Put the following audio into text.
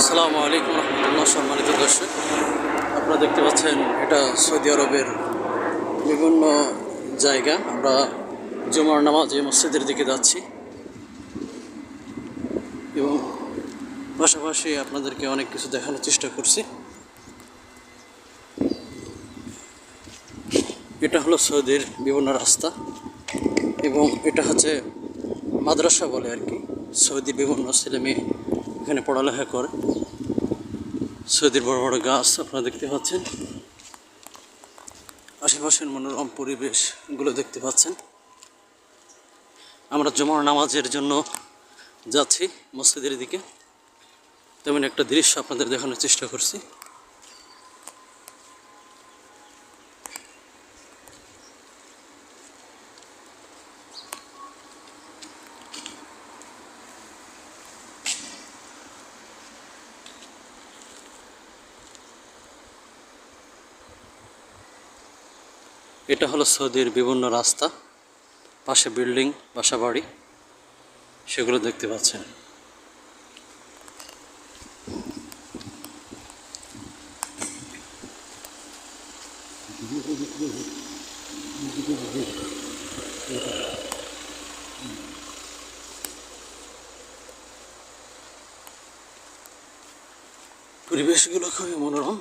আসসালামু আলাইকুম রহমতুল্লাহ সম্মানিত দর্শক। আপনারা দেখতে পাচ্ছেন, এটা সৌদি আরবের বিভিন্ন জায়গা। আমরা জুমার নামাজ এই মসজিদের দিকে যাচ্ছি। এবং পাশাপাশি আপনাদেরকে অনেক কিছু দেখানোর চেষ্টা করছি। এটা হলো সৌদির বিভিন্ন রাস্তা এবং এটা হচ্ছে মাদ্রাসা বলে আর কি। সৌদি বিভিন্ন ছেলে মেয়ে এখানে পড়ালেখা করে। সৌদির বড় বড় গাছ আপনারা দেখতে পাচ্ছেন। আশেপাশের মনোরম পরিবেশগুলো দেখতে পাচ্ছেন। আমরা জমার নামাজের জন্য যাচ্ছি মসজিদের দিকে। তেমন একটা দৃশ্য আপনাদের দেখানোর চেষ্টা করছি। এটা হলো সৌদির বিভিন্ন রাস্তা, পাশে বিল্ডিং, বাসা বাড়ি, সেগুলো দেখতে পাচ্ছেন। পরিবেশগুলো খুবই মনোরম।